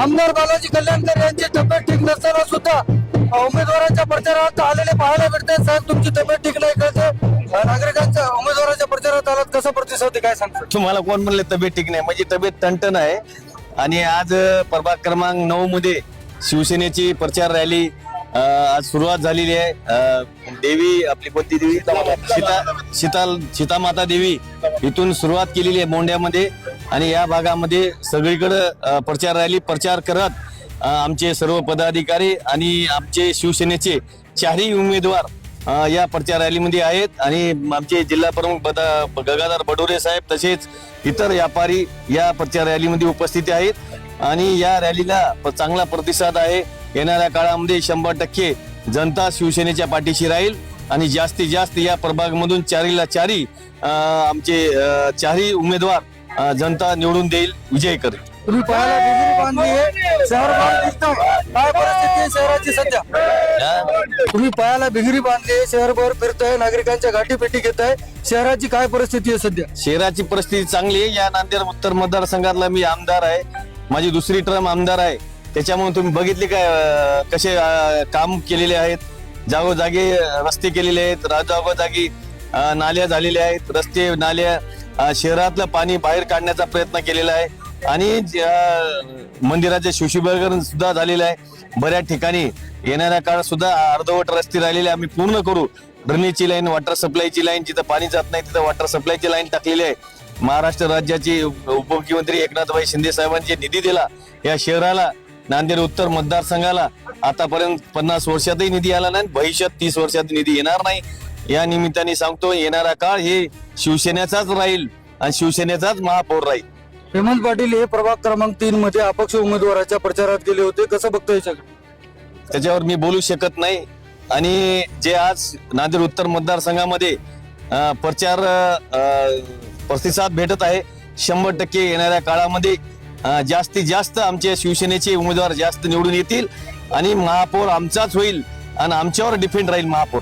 आमदार बालाजी कल्याणकर यांची तब्येत ठीक नसताना सुद्धा उमेदवारांच्या प्रचारात आलेले पाहायला मिळते साहेब तुमची तब्येत ठीक नाही कळते नागरिकांच्या उमेदवाराच्या प्रचारात आलात. कसा प्रतिसाद आहे, काय सांगतो? तुम्हाला कोण म्हणले तब्येत ठीक नाही? माझी तब्येत टणटण आहे. आणि आज प्रभाग क्रमांक नऊ मध्ये शिवसेनेची प्रचार रॅली आज सुरुवात झालेली आहे. देवी आपली कोणती देवी? सीता सीताल सीतामाता देवी इथून सुरुवात केलेली आहे मोंड्यामध्ये आणि या भागामध्ये सगळीकडं प्रचार रॅली प्रचार करत आमचे सर्व पदाधिकारी आणि आमचे शिवसेनेचे चारही उमेदवार या प्रचार रॅलीमध्ये आहेत. आणि आमचे जिल्हा प्रमुख बदा गगाधर बडोरे साहेब तसेच इतर व्यापारी या प्रचार रॅलीमध्ये उपस्थित आहेत. आणि या रॅलीला चांगला प्रतिसाद आहे. येणाऱ्या काळामध्ये शंभर टक्के जनता शिवसेनेच्या पाठीशी राहील. आणि जास्तीत जास्त या प्रभागमधून चारीला चारी आमचे चारही उमेदवार अ, जनता निवडून देईल विजय करेल. तुम्ही पाहायला बांधली आहे. शहर बांध दिसतं. काय परिस्थिती आहे शहराची सध्या? तुम्ही पायाला बिगरी बांधली आहे. शहरभर फिरताय नागरिकांच्या गाठीपेटी घेत आहे शहराची काय परिस्थिती आहे सध्या? शहराची परिस्थिती चांगली आहे. या नांदेड उत्तर मतदारसंघातला मी आमदार आहे. माझी दुसरी टर्म आमदार आहे. त्याच्यामुळे तुम्ही बघितले काय अं, कसे अं, काम केलेले आहेत? जागोजागी रस्ते केलेले आहेत. जागोजागी अं, नाल्या झालेल्या आहेत. रस्ते नाल्या शहरातलं पाणी बाहेर काढण्याचा प्रयत्न केलेला आहे. आणि ज्या- मंदिराचे सुशोभीकरण सुद्धा झालेलं आहे. बऱ्याच ठिकाणी येणाऱ्या काळात सुद्धा अर्धवट रस्ते राहिलेले आम्ही पूर्ण करू. ड्रेनेजची लाईन वॉटर सप्लायची लाईन जिथं पाणी जात नाही तिथं वॉटर सप्लायची लाईन टाकलेली आहे. महाराष्ट्र राज्याचे उपमुख्यमंत्री एकनाथभाई शिंदे साहेबांनी निधी दिला. या शहराला नांदेड उत्तर मतदारसंघाला आतापर्यंत पन्नास वर्षातही निधी आला नाही भविष्यात तीस वर्षात निधी येणार नाही. या निमित्ताने सांगतो येणारा काळ हे शिवसेनेचाच राहील आणि शिवसेनेचाच महापौर राहील. हेमंत पाटील हे प्रभाग क्रमांक तीन मध्ये अपक्ष उमेदवाराच्या प्रचारात गेले होते. कसं बघतो याच्याकडे त्याच्यावर मी बोलू शकत नाही. आणि जे आज नांदेड उत्तर मतदारसंघामध्ये अं, प्रचार अं, प्रतिसाद भेटत आहे शंभर टक्के येणाऱ्या काळामध्ये अं, जास्तीत जास्त आमचे शिवसेनेचे उमेदवार जास्त निवडून येतील आणि महापौर आमचाच होईल आणि आमच्यावर डिपेंड राहील महापौर.